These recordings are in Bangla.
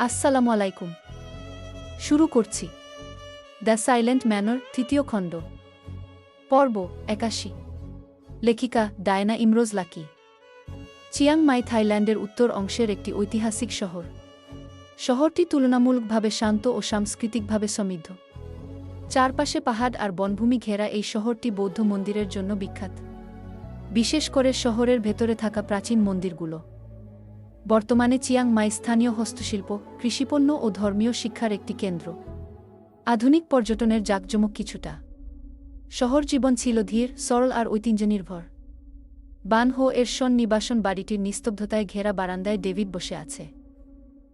আসসালামু আলাইকুম। শুরু করছি। দ্য সাইলেন্ট ম্যানর তৃতীয় খণ্ড। পর্ব একাশি। লেখিকা Diana Imroz Lucky. Chiang Mai থাইল্যান্ডের উত্তর অংশের একটি ঐতিহাসিক শহর। শহরটি তুলনামূলকভাবে শান্ত ও সাংস্কৃতিকভাবে সমৃদ্ধ। চারপাশে পাহাড় আর বনভূমি ঘেরা এই শহরটি বৌদ্ধ মন্দিরের জন্য বিখ্যাত। বিশেষ করে শহরের ভেতরে থাকা প্রাচীন মন্দিরগুলো। বর্তমানে চিয়াং মাই স্থানীয় হস্তশিল্প, কৃষিপণ্য ও ধর্মীয় শিক্ষার একটি কেন্দ্র। আধুনিক পর্যটনের জাঁকজমক কিছুটা। শহর জীবন ছিল ধীর, সরল আর ঐতিহ্য নির্ভর বানহো এর সন নিবাসন বাড়িটির নিস্তব্ধতায় ঘেরা বারান্দায় ডেভিড বসে আছে।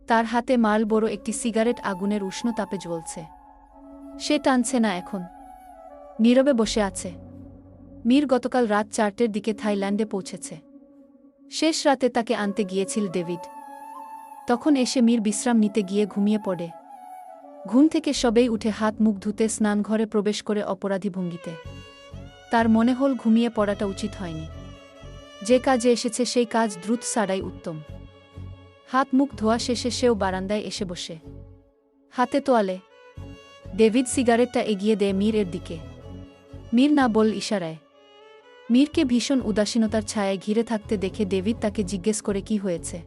তার হাতে মাল বড় একটি সিগারেট আগুনের উষ্ণ তাপে জ্বলছে। সে টানছে না এখন। নীরবে বসে আছে। মীর গতকাল রাত চারটের দিকে থাইল্যান্ডে পৌঁছেছে। শেষ রাতে তাকে আনতে গিয়েছিল ডেভিড। তখন এসে মীর বিশ্রাম নিতে গিয়ে ঘুমিয়ে পড়ে। ঘুম থেকে সবেই উঠে হাত মুখ ধুতে স্নানঘরে প্রবেশ করে অপরাধী ভঙ্গিতে। তার মনে হল ঘুমিয়ে পড়াটা উচিত হয়নি। যে কাজে এসেছে সেই কাজ দ্রুত সারাই উত্তম। হাত মুখ ধোয়া শেষে সেও বারান্দায় এসে বসে। হাতে তোয়ালে। ডেভিড সিগারেটটা এগিয়ে দেয় মীর এর দিকে। মীর না বল ইশারায়। মীরকে ভীষণ উদাসীনতার ছায়ায় ঘিরে থাকতে দেখে ডেভিড তাকে জিজ্ঞেস করে কি হয়েছে।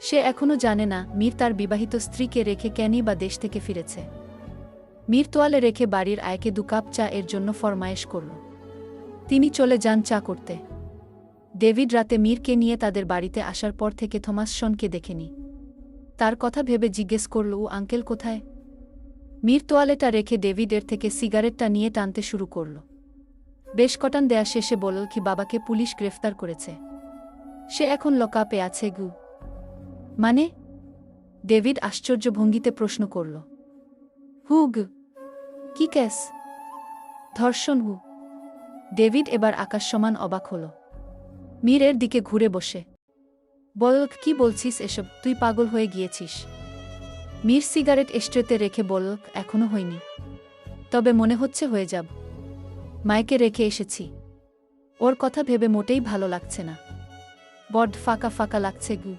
সে এখনও জানে না মীর তার বিবাহিত স্ত্রীকে রেখে ক্যানি বা দেশ থেকে ফিরেছে। মীর তোয়ালে রেখে বাড়ির আয়কে দু কাপ চা এর জন্য ফরমায়েশ করল। তিনি চলে যান চা করতে। ডেভিড রাতে মীরকে নিয়ে তাদের বাড়িতে আসার পর থেকে থমাস শনকে দেখেনি। তার কথা ভেবে জিজ্ঞেস করল, ও আঙ্কেল কোথায়? মীর তোয়ালেটা রেখে ডেভিড এর থেকে সিগারেটটা নিয়ে টানতে শুরু করল। বেশ কটান দেয়া শেষে বলল কি বাবাকে পুলিশ গ্রেফতার করেছে। সে এখন লকাপে আছে, গু। মানে? ডেভিড আশ্চর্য ভঙ্গিতে প্রশ্ন করল। হু, গু। কি ক্যাস? ধর্ষণ, হু। ডেভিড এবার আকাশ সমান অবাক হল। মীরের দিকে ঘুরে বসে। বল, কি বলছিস এসব? তুই পাগল হয়ে গিয়েছিস। মীর সিগারেট এস্ট্রেতে রেখে বলল এখনও হয়নি। তবে মনে হচ্ছে হয়ে যাব। মাইকে রেখে এসেছি। ওর কথা ভেবে মোটেই ভালো লাগছে না। বড ফাঁকা ফাঁকা লাগছে গু।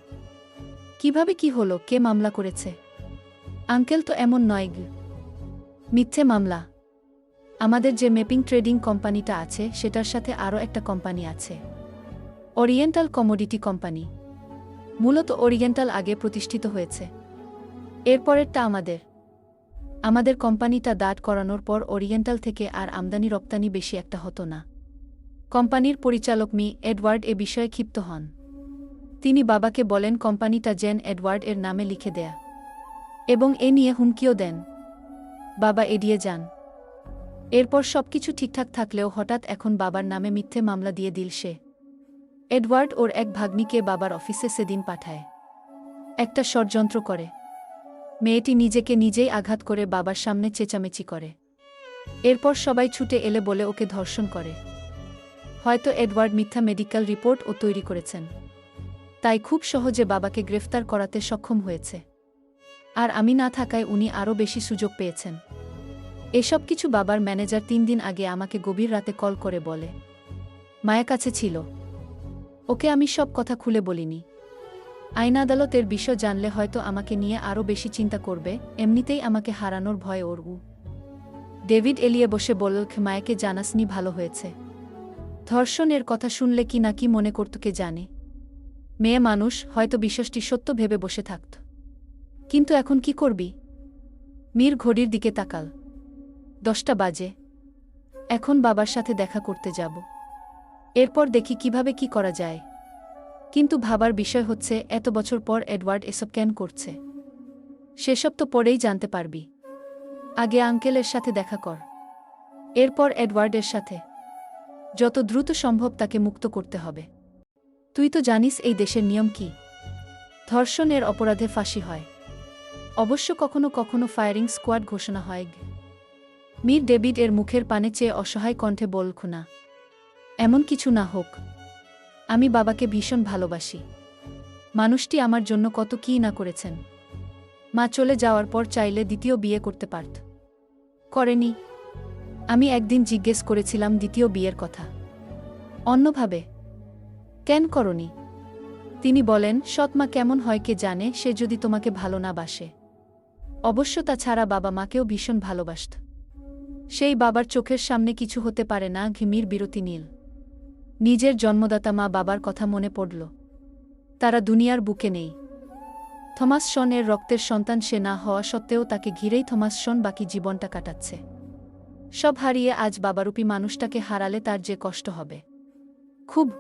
কীভাবে কি হলো? কে মামলা করেছে? আঙ্কেল তো এমন নয় গু। মিথ্যে মামলা। আমাদের যে মেপিং ট্রেডিং কোম্পানিটা আছে, সেটার সাথে আরও একটা কোম্পানি আছে। Oriental commodity company. মূলত ওরিয়েন্টাল আগে প্রতিষ্ঠিত হয়েছে। এরপরেরটা আমাদের। আমাদের কোম্পানিটা দাঁড় করানোর পর ওরিয়েন্টাল থেকে আর আমদানি রপ্তানি বেশি একটা হতো না। কোম্পানির পরিচালক মি. এডওয়ার্ড এ বিষয়ে ক্ষিপ্ত হন। তিনি বাবাকে বলেন, কোম্পানিটা জেন এডওয়ার্ড এর নামে লিখে দেয়া। এবং এ নিয়ে হুমকিও দেন। বাবা এড়িয়ে যান। এরপর সবকিছু ঠিকঠাক থাকলেও হঠাৎ এখন বাবার নামে মিথ্যে মামলা দিয়ে দিল সে। এডওয়ার্ড ওর এক ভাগ্নিকে বাবার অফিসে সেদিন পাঠায়। একটা ষড়যন্ত্র করে। মেয়েটি নিজেকে নিজেই আঘাত করে বাবার সামনে চেঁচামেচি করে। এরপর সবাই ছুটে এলে বলে ওকে ধর্ষণ করে। হয়তো এডওয়ার্ড মিথ্যা মেডিকেল রিপোর্ট ও তৈরি করেছেন। তাই খুব সহজে বাবাকে গ্রেফতার করাতে সক্ষম হয়েছে। আর আমি না থাকায় উনি আরও বেশি সুযোগ পেয়েছেন। এসব কিছু বাবার ম্যানেজার তিন দিন আগে আমাকে গভীর রাতে কল করে বলে মায়ের কাছে ছিল। ওকে আমি সব কথা খুলে বলিনি। আইন আদালতের বিষয় জানলে হয়তো আমাকে নিয়ে আরও বেশি চিন্তা করবে, এমনিতেই আমাকে হারানোর ভয় ওর উ ডেভিড এলিয়ে বসে বলল, মায়াকে জানাসনি ভালো হয়েছে। ধর্ষণের কথা শুনলে কি না কি মনে করত কে জানে। মেয়ে মানুষ, হয়তো বিশ্বাসটি সত্য ভেবে বসে থাকত। কিন্তু এখন কি করবি? মীর ঘড়ির দিকে তাকাল। দশটা বাজে। এখন বাবার সাথে দেখা করতে যাব। এরপর দেখি কীভাবে কি করা যায়। কিন্তু ভাবার বিষয় হচ্ছে, এত বছর পর এডওয়ার্ড এসব কেন করছে? সেসব তো পরেই জানতে পারবি। আগে আঙ্কেলের সাথে দেখা কর। এরপর এডওয়ার্ডের সাথে। যত দ্রুত সম্ভব তাকে মুক্ত করতে হবে। তুই তো জানিস এই দেশের নিয়ম কি? ধর্ষণের অপরাধে ফাঁসি হয়। অবশ্য কখনো কখনো ফায়ারিং স্কোয়াড ঘোষণা হয়। মীর ডেভিড এর মুখের পানে চেয়ে অসহায় কণ্ঠে বল খুনা। এমন কিছু না হোক। আমি বাবাকে ভীষণ ভালোবাসি। মানুষটি আমার জন্য কত কী না করেছেন। মা চলে যাওয়ার পর চাইলে দ্বিতীয় বিয়ে করতে পারত। করেনি। আমি একদিন জিজ্ঞেস করেছিলাম দ্বিতীয় বিয়ের কথা। অন্যভাবে, কেন করনি? তিনি বলেন সৎমা কেমন হয় কে জানে, সে যদি তোমাকে ভালো না বাসে। অবশ্য তাছাড়া বাবা মাকেও ভীষণ ভালোবাসত। সেই বাবার চোখের সামনে কিছু হতে পারে না, ঘিমির বিরতি নীল। নিজের জন্মদাতা মা বাবার কথা মনে পড়ল। তারা দুনিয়ার বুকে নেই। থমাস শনের রক্তের সন্তান সে না হওয়া সত্ত্বেও তাকে ঘিরেই থমাস শন বাকি জীবনটা কাটাচ্ছে। সব হারিয়ে আজ বাবারূপী মানুষটাকে হারালে তার যে কষ্ট হবে। খুব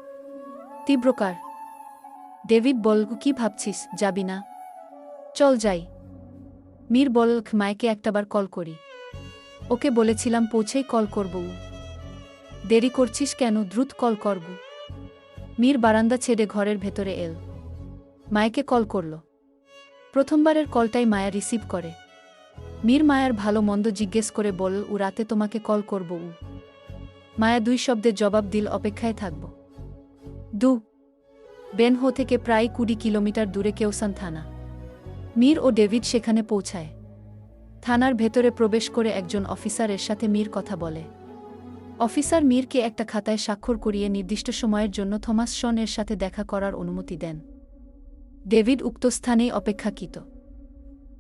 তীব্রকার ডেভিড বলগ, কি ভাবছিস, যাবি না? চল যাই। মীর বলক মায়কে একটাবার কল করি। ওকে বলেছিলাম, পৌঁছেই কল করব দেরি করছিস কেন? দ্রুত কল করব মীর বারান্দা ছেড়ে ঘরের ভেতরে এল। মায়কে কল করল। প্রথমবারের কলটাই মায়া রিসিভ করে। মীর মায়ার ভালো মন্দ জিজ্ঞেস করে বল ও রাতে তোমাকে কল করব উ। মায়া দুই শব্দের জবাব দিল, অপেক্ষায় থাকব। দু। বেনহো থেকে প্রায় কুড়ি কিলোমিটার দূরে কেওসান থানা। মীর ও ডেভিড সেখানে পৌঁছায়। থানার ভেতরে প্রবেশ করে একজন অফিসারের সাথে মীর কথা বলে। অফিসার মীরকে একটা খাতায় স্বাক্ষর করিয়ে নির্দিষ্ট সময়ের জন্য থমাস শন এর সাথে দেখা করার অনুমতি দেন। ডেভিড উক্ত স্থানেই অপেক্ষাকৃত।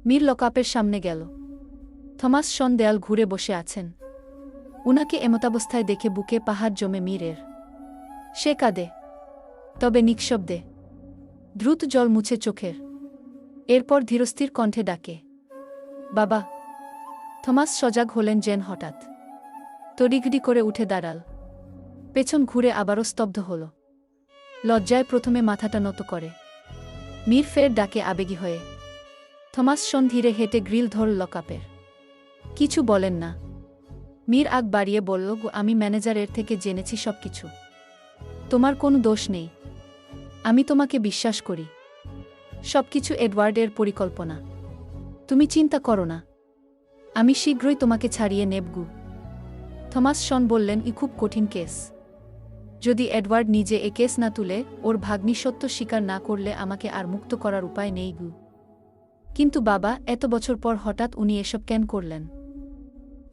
মীর লকআপের সামনে গেল। থমাস শন দেয়াল ঘুরে বসে আছেন। উনাকে এমতাবস্থায় দেখে বুকে পাহাড় জমে মীরের। সে কাঁদে, তবে নিঃশব্দে। দ্রুত জল মুছে চোখের। এরপর ধীরস্থির কণ্ঠে ডাকে, বাবা। থমাস সজাগ হলেন জেন হঠাৎ। তড়িঘড়ি করে উঠে দাঁড়াল। পেছন ঘুরে আবারও স্তব্ধ হল। লজ্জায় প্রথমে মাথাটা নত করে। মীর ফের ডাকে আবেগী হয়ে, থমাস শন ধীরে হেঁটে গ্রিল ধরল লকআপের কিছু বলেন না। মীর আগ বাড়িয়ে বলল আমি ম্যানেজারের থেকে জেনেছি সবকিছু। তোমার কোনো দোষ নেই। আমি তোমাকে বিশ্বাস করি। সবকিছু এডওয়ার্ডের পরিকল্পনা। তুমি চিন্তা করো না। আমি শীঘ্রই তোমাকে ছাড়িয়ে নেবগু থমাস শন বললেন, ই খুব কঠিন কেস। যদি এডওয়ার্ড নিজে এ কেস না তুলে, ওর ভাগ্নি সত্য স্বীকার না করলে আমাকে আর মুক্ত করার উপায় নেই গু। কিন্তু বাবা, এত বছর পর হঠাৎ উনি এসব কেন করলেন?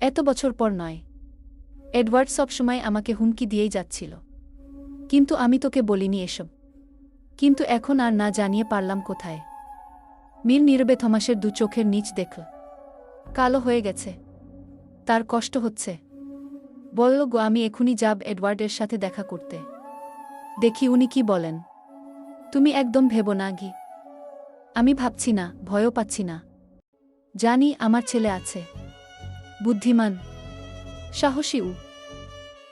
এত বছর পর নয়। এডওয়ার্ড সবসময় আমাকে হুমকি দিয়েই যাচ্ছিল। কিন্তু আমি তোকে বলিনি এসব। কিন্তু এখন আর না জানিয়ে পারলাম কোথায়। মীর নীরবে থমাসের দু চোখের নিচ দেখল। কালো হয়ে গেছে। তার কষ্ট হচ্ছে। বলল, গো, আমি এখুনি যাব এডওয়ার্ডের সাথে দেখা করতে। দেখি উনি কি বলেন। তুমি একদম ভেবো না গি আমি ভাবছি না, ভয়ও পাচ্ছি না। জানি আমার ছেলে আছে। বুদ্ধিমান। সাহসী উ।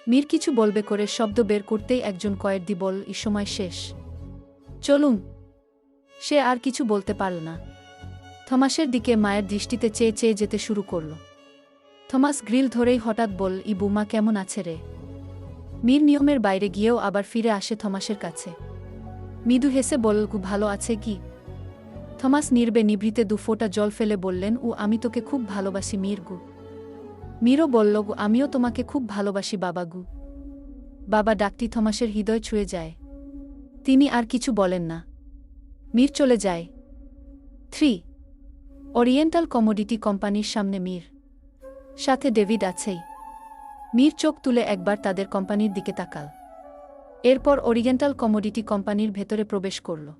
মীর কিছু বলবে করে শব্দ বের করতেই একজন কয়েদি বল, এই সময় শেষ। চলুন। সে আর কিছু বলতে পারল না। থমাসের দিকে মায়ের দৃষ্টিতে চেয়ে চেয়ে যেতে শুরু করল। থমাস গ্রিল ধরেই হঠাৎ বল ই বুমা কেমন আছে রে? মীর নিয়মের বাইরে গিয়েও আবার ফিরে আসে থমাসের কাছে। মৃদু হেসে বল "গু, ভালো আছে কি? থমাস নির্বে নিভৃতে দু ফোঁটা জল ফেলে বললেন ও আমি তোকে খুব ভালোবাসি মীরগু মীরও বলল "গু, আমিও তোমাকে খুব ভালোবাসি বাবাগু বাবা ডাকটি থমাসের হৃদয় ছুঁয়ে যায়। তিনি আর কিছু বলেন না। মীর চলে যায়। থ্রি ওরিয়েন্টাল কমোডিটি কোম্পানির সামনে মীর। সাথে ডেভিড আছেই। মীর চোখ তুলে একবার তাদের কোম্পানির দিকে তাকাল। এরপর ওরিয়েন্টাল কমোডিটি কোম্পানির ভেতরে প্রবেশ করল।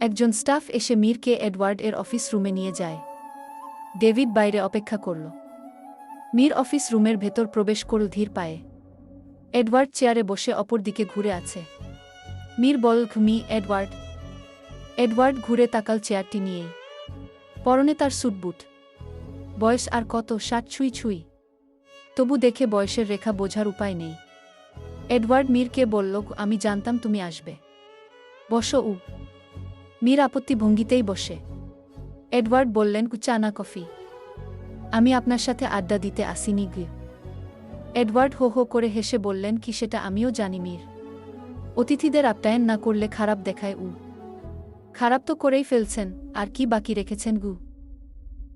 একজন স্টাফ এসে মীরকে এডওয়ার্ড এর অফিস রুমে নিয়ে যায়। ডেভিড বাইরে অপেক্ষা করল। মীর অফিস রুমের ভেতর প্রবেশ করল ধীর পায়ে। এডওয়ার্ড চেয়ারে বসে অপর দিকে ঘুরে আছে। মীর বল মি এডওয়ার্ড। এডওয়ার্ড ঘুরে তাকাল চেয়ারটি নিয়েই। পরনে তার সুটবুট বয়স আর কত, ষাট ছুঁই ছুঁই। তবু দেখে বয়সের রেখা বোঝার উপায় নেই। এডওয়ার্ড মীরকে বলল, আমি জানতাম তুমি আসবে। বসো উ। মীর আপত্তি ভঙ্গিতেই বসে। এডওয়ার্ড বললেন চানা কফি। আমি আপনার সাথে আড্ডা দিতে আসিনি গে এডওয়ার্ড হো হো করে হেসে বললেন, কি সেটা আমিও জানি মীর। অতিথিদের আপ্যায়ন না করলে খারাপ দেখায় উ। খারাপ তো করেই ফেলছেন, আর কি বাকি রেখেছেন গু?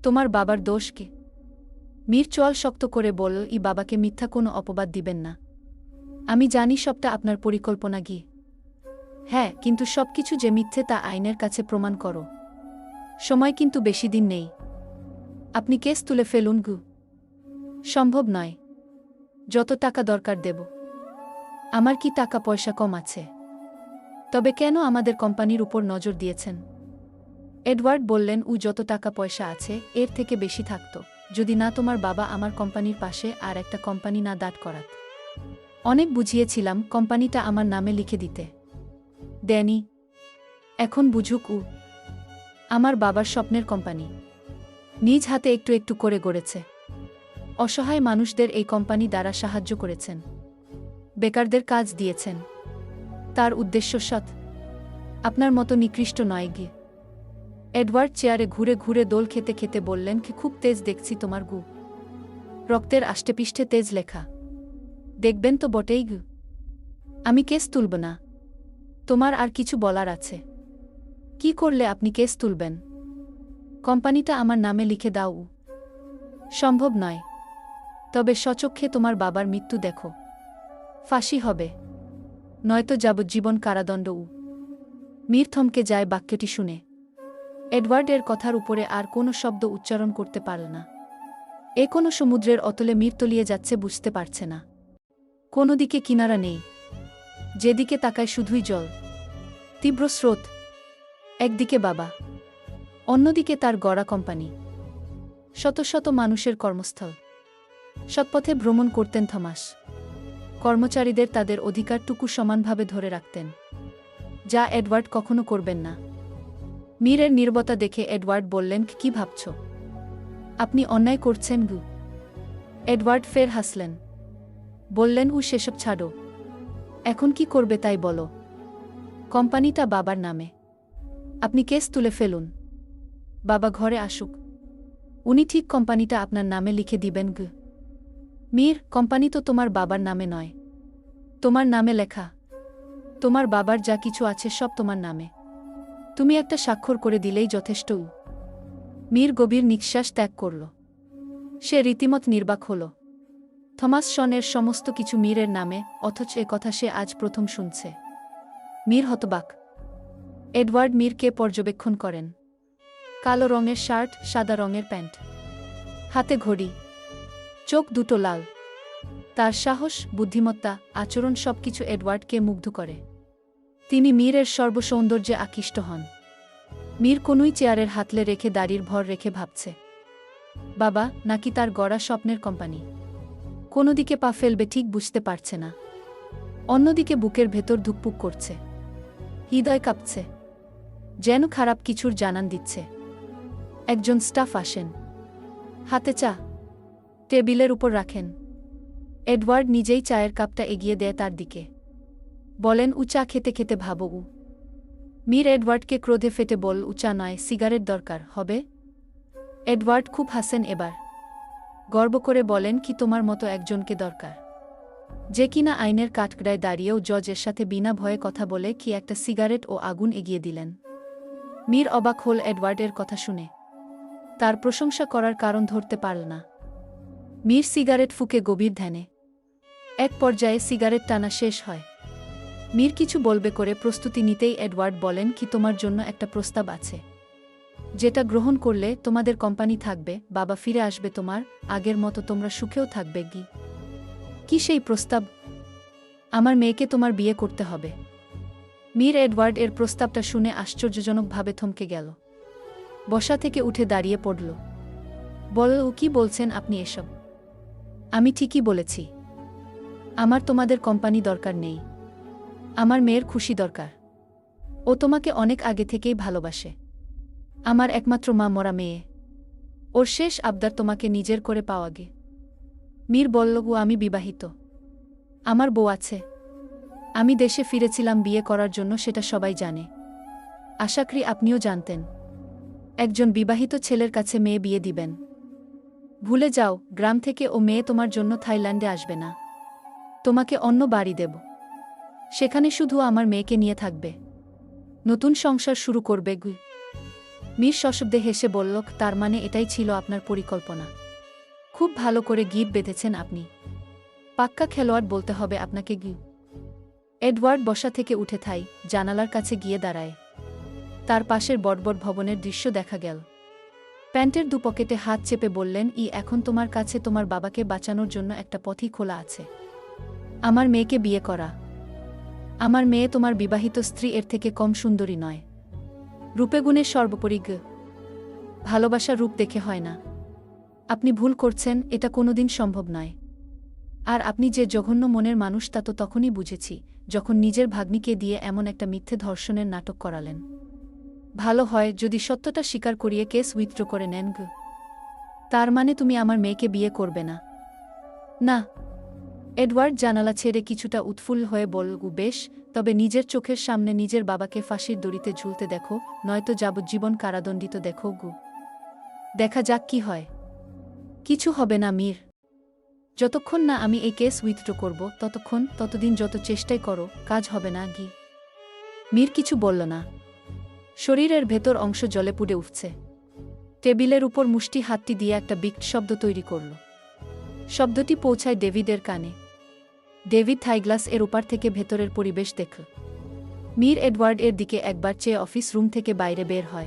তোমার বাবার দোষ কে? মীর চোয়াল শক্ত করে বলল, ই বাবাকে মিথ্যা কোনো অপবাদ দিবেন না। আমি জানি সবটা আপনার পরিকল্পনা গিয়ে হ্যাঁ কিন্তু সব কিছু যে মিথ্যে তা আইনের কাছে প্রমাণ করো। সময় কিন্তু বেশি দিন নেই। আপনি কেস তুলে ফেলুন, গু। সম্ভব নয়। যত টাকা দরকার দেব। আমার কি টাকা পয়সা কম আছে? তবে কেন আমাদের কোম্পানির উপর নজর দিয়েছেন? এডওয়ার্ড বললেন, উ যত টাকা পয়সা আছে, এর থেকে বেশি থাকত। যদি না তোমার বাবা আমার কোম্পানির পাশে আর একটা কোম্পানি না দাঁড় করাত। অনেক বুঝিয়েছিলাম, কোম্পানিটা আমার নামে লিখে দিতে। দেনি এখন বুঝুক উ আমার বাবার স্বপ্নের কোম্পানি। নিজ হাতে একটু একটু করে গড়েছে। অসহায় মানুষদের এই কোম্পানি দ্বারা সাহায্য করেছেন। বেকারদের কাজ দিয়েছেন। তার উদ্দেশ্য সৎ। আপনার মতো নিকৃষ্ট নয় গিয়ে এডওয়ার্ড চেয়ারে ঘুরে ঘুরে দোল খেতে খেতে বললেন, কি খুব তেজ দেখছি তোমার গু। রক্তের আষ্টেপৃষ্ঠে তেজ লেখা। দেখবেন তো বটেই গু। আমি কেস তুলব না। তোমার আর কিছু বলার আছে। কি করলে আপনি কেস তুলবেন? কোম্পানিটা আমার নামে লিখে দাও। সম্ভব নয়। তবে সচক্ষে তোমার বাবার মৃত্যু দেখো। ফাঁসি হবে। নয়তো যাবজ্জীবন কারাদণ্ড উ। মীর থমকে যায় বাক্যটি শুনে। এডওয়ার্ডের কথার উপরে আর কোনো শব্দ উচ্চারণ করতে পারল না। এ কোনো সমুদ্রের অতলে মীর তলিয়ে যাচ্ছে বুঝতে পারছে না। কোনো দিকে কিনারা নেই। যেদিকে তাকায় শুধুই জল। তীব্র স্রোত। একদিকে বাবা। অন্যদিকে তার গড়া কোম্পানি। শত শত মানুষের কর্মস্থল। সৎপথে ভ্রমণ করতেন থমাস। কর্মচারীদের তাদের অধিকারটুকু সমানভাবে ধরে রাখতেন। যা এডওয়ার্ড কখনো করবেন না। মীরের নির্বতা দেখে এডওয়ার্ড বললেন, কি ভাবছ? আপনি অন্যায় করছেন গু। এডওয়ার্ড ফের হাসলেন। বললেন উ সেসব ছাড়ো। এখন কি করবে তাই বলো। কোম্পানিটা বাবার নামে। আপনি কেস তুলে ফেলুন। বাবা ঘরে আসুক। উনি ঠিক কোম্পানিটা আপনার নামে লিখে দিবেন গু। মীর, কোম্পানি তো তোমার বাবার নামে নয়। তোমার নামে লেখা। তোমার বাবার যা কিছু আছে সব তোমার নামে। তুমি একটা স্বাক্ষর করে দিলেই যথেষ্ট উ। মীর গভীর নিঃশ্বাস ত্যাগ করল। সে রীতিমত নির্বাক হল। থমাস শনের সমস্ত কিছু মীরের নামে, অথচ এ কথা সে আজ প্রথম শুনছে। মীর হতবাক। এডওয়ার্ড মীরকে পর্যবেক্ষণ করেন। কালো রঙের শার্ট, সাদা রঙের প্যান্ট। হাতে ঘড়ি। চোখ দুটো লাল। তার সাহস, বুদ্ধিমত্তা, আচরণ সবকিছু এডওয়ার্ডকে মুগ্ধ করে। তিনি মীরের সর্বসৌন্দর্যে আকৃষ্ট হন। মীর কোনই চেয়ারের হাতলে রেখে দাড়ির ভর রেখে ভাবছে, বাবা, নাকি তার গড়া স্বপ্নের কোম্পানি? কোনো দিকে পা ফেলবে ঠিক বুঝতে পারছে না। অন্যদিকে বুকের ভেতর ধুকপুক করছে। হৃদয় কাঁপছে। যেন খারাপ কিছুর জানান দিচ্ছে। একজন স্টাফ আসেন। হাতে চা। টেবিলের উপর রাখেন। এডওয়ার্ড নিজেই চায়ের কাপটা এগিয়ে দেয় তার দিকে। বলেন, উচা খেতে খেতে ভাবো উ মীর এডওয়ার্ডকে ক্রোধে ফেটে বল, উচা নয়, সিগারেট দরকার, হবে? এডওয়ার্ড খুব হাসেন এবার। গর্ব করে বলেন, কি তোমার মতো একজনকে দরকার? যে কিনা আইনের কাঠগড়ায় দাঁড়িয়েও জজের সাথে বিনা ভয়ে কথা বলে কি একটা সিগারেট ও আগুন এগিয়ে দিলেন? মীর অবাক হল এডওয়ার্ডের কথা শুনে। তার প্রশংসা করার কারণ ধরতে পারল না। মীর সিগারেট ফুকে গভীর ধ্যানে। এক পর্যায়ে সিগারেট টানা শেষ হয়। মীর কিছু বলবে করে প্রস্তুতি নিতেই এডওয়ার্ড বলেন কি তোমার জন্য একটা প্রস্তাব আছে। যেটা গ্রহণ করলে তোমাদের কোম্পানি থাকবে, বাবা ফিরে আসবে তোমার, আগের মতো তোমরা সুখেও থাকবে গি। কি সেই প্রস্তাব? আমার মেয়েকে তোমার বিয়ে করতে হবে। মীর এডওয়ার্ড এর প্রস্তাবটা শুনে আশ্চর্যজনকভাবে থমকে গেল। বসা থেকে উঠে দাঁড়িয়ে পড়ল। বল, ও কি বলছেন আপনি এসব? আমি ঠিকই বলেছি। আমার তোমাদের কোম্পানি দরকার নেই। আমার মেয়ের খুশি দরকার। ও তোমাকে অনেক আগে থেকেই ভালোবাসে। আমার একমাত্র মা মরা মেয়ে। ওর শেষ আবদার তোমাকে নিজের করে পাওয়া গে মীর বলল ও আমি বিবাহিত। আমার বউ আছে। আমি দেশে ফিরেছিলাম বিয়ে করার জন্য, সেটা সবাই জানে। আশা করি আপনিও জানতেন। একজন বিবাহিত ছেলের কাছে মেয়ে বিয়ে দিবেন। ভুলে যাও, গ্রাম থেকে ও মেয়ে তোমার জন্য থাইল্যান্ডে আসবে না। তোমাকে অন্য বাড়ি দেব। সেখানে শুধু আমার মেয়েকে নিয়ে থাকবে। নতুন সংসার শুরু করবে গু। মীর সশব্দে হেসে বলল, তার মানে এটাই ছিল আপনার পরিকল্পনা। খুব ভালো করে গিট বেঁধেছেন আপনি। পাক্কা খেলোয়াড় বলতে হবে আপনাকে গি। এডওয়ার্ড বসা থেকে উঠে থাই, জানালার কাছে গিয়ে দাঁড়ায়। তার পাশের বটবট ভবনের দৃশ্য দেখা গেল। প্যান্টের দু পকেটে হাত চেপে বললেন, ই, এখন তোমার কাছে তোমার বাবাকে বাঁচানোর জন্য একটা পথই খোলা আছে। আমার মেয়েকে বিয়ে করা। আমার মেয়ে তোমার বিবাহিত স্ত্রী এর থেকে কম সুন্দরী নয়। রূপে গুণে সর্বোপরি গ। ভালোবাসা রূপ দেখে হয় না। আপনি ভুল করছেন, এটা কোনোদিন সম্ভব নয়। আর আপনি যে জঘন্য মনের মানুষ, তা তো তখনই বুঝেছি, যখন নিজের ভাগ্নিকে দিয়ে এমন একটা মিথ্যে ধর্ষণের নাটক করালেন। ভালো হয় যদি সত্যটা স্বীকার করিয়ে কেস উইথড্র করে নেন তার মানে তুমি আমার মেয়েকে বিয়ে করবে না। না এডওয়ার্ড জানালা ছেড়ে কিছুটা উৎফুল্ল হয়ে বলগু বেশ তবে নিজের চোখের সামনে নিজের বাবাকে ফাঁসির দড়িতে ঝুলতে দেখো, নয়তো যাবজ্জীবন কারাদণ্ডিত দেখো গু। দেখা যাক কি হয়। কিছু হবে না মীর। যতক্ষণ না আমি এই কেস উইথড্র করব, ততক্ষণ, ততদিন যত চেষ্টাই করো, কাজ হবে না গি মীর কিছু বলল না। শরীরের ভেতর অংশ জলে পুড়ে উঠছে। টেবিলের উপর মুষ্টি হাতটি দিয়ে একটা বিক্ট শব্দ তৈরি করল। শব্দটি পৌঁছায় ডেভিডের কানে। ডেভিড থাইগ্লাস এর ওপার থেকে ভেতরের পরিবেশ দেখল মীর এডওয়ার্ড এর দিকে একবার চেয়ে অফিস রুম থেকে বাইরে বের হয়।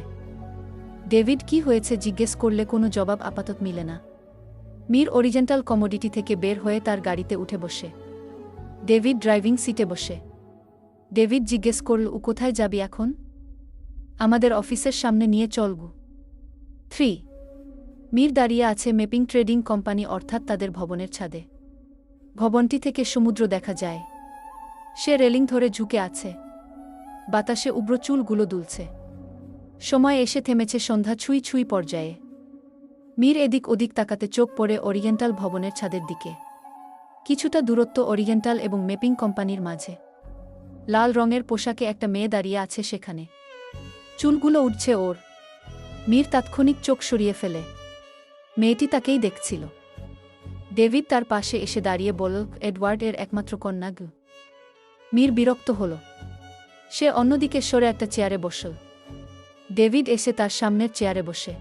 ডেভিড কি হয়েছে জিজ্ঞেস করলে কোনো জবাব আপাতত মিলে না। মীর অরিজেন্টাল কমোডিটি থেকে বের হয়ে তার গাড়িতে উঠে বসে। ডেভিড ড্রাইভিং সিটে বসে। ডেভিড জিজ্ঞেস করল ও কোথায় যাবি এখন? আমাদের অফিসের সামনে নিয়ে চলগু থ্রি। মীর দাঁড়িয়ে আছে মেপিং ট্রেডিং কোম্পানি অর্থাৎ তাদের ভবনের ছাদে। ভবনটি থেকে সমুদ্র দেখা যায়। সে রেলিং ধরে ঝুঁকে আছে। বাতাসে উব্র চুলগুলো দুলছে। সময় এসে থেমেছে সন্ধ্যা ছুঁই ছুঁই পর্যায়ে। মীর এদিক ওদিক তাকাতে চোখ পড়ে ওরিয়েন্টাল ভবনের ছাদের দিকে। কিছুটা দূরত্ব ওরিয়েন্টাল এবং মেপিং কোম্পানির মাঝে। লাল রঙের পোশাকে একটা মেয়ে দাঁড়িয়ে আছে সেখানে। চুলগুলো উঠছে ওর। মীর তাৎক্ষণিক চোখ সরিয়ে ফেলে। মেয়েটি তাকেই দেখছিল। ডেভিড তার পাশে এসে দাঁড়িয়ে বলল, এডওয়ার্ড এর একমাত্র কন্যা গু। মীর বিরক্ত হল। সে অন্যদিকে সরে একটা চেয়ারে বসল। ডেভিড এসে তার সামনের চেয়ারে বসে।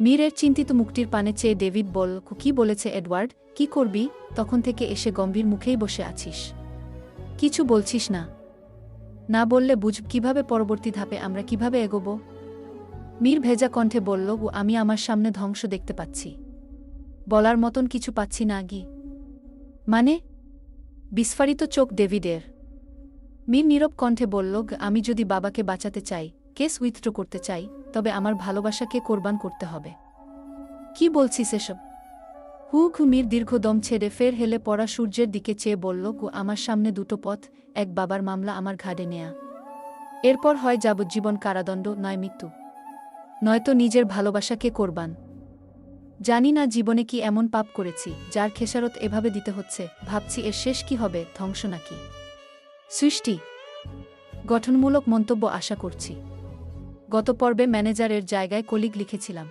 মীরের চিন্তিত মুখটির পানে চেয়ে ডেভিড বল কি বলেছে এডওয়ার্ড? কি করবি? তখন থেকে এসে গম্ভীর মুখেই বসে আছিস। কিছু বলছিস না। না বললে বুঝ, কীভাবে পরবর্তী ধাপে আমরা কীভাবে এগোব? মীর ভেজা কণ্ঠে বলল ও আমি আমার সামনে ধ্বংস দেখতে পাচ্ছি। বলার মতন কিছু পাচ্ছি না গি মানে? বিস্ফারিত চোখ ডেভিডের। মীর নীরব কণ্ঠে বলল, আমি যদি বাবাকে বাঁচাতে চাই, কেস উইথড্র করতে চাই, তবে আমার ভালোবাসাকে কোরবান করতে হবে। কি বলছিস এসব? হু ঘুমির দীর্ঘ দম ছেড়ে ফের হেলে পড়া সূর্যের দিকে চেয়ে বলল গু আমার সামনে দুটো পথ, এক বাবার মামলা, আমার ঘাড়ে নেয়া। এরপর হয় যাবজ্জীবন কারাদণ্ড, নয় মৃত্যু। নয়তো নিজের ভালোবাসাকে কোরবান। জানি না জীবনে কি এমন পাপ করেছি, যার খেসারত এভাবে দিতে হচ্ছে, ভাবছি এর শেষ কি হবে, ধ্বংস নাকি? সৃষ্টি। গঠনমূলক মন্তব্য আশা করছি। গত পর্বে ম্যানেজারের জায়গায় কলিগ লিখেছিলাম।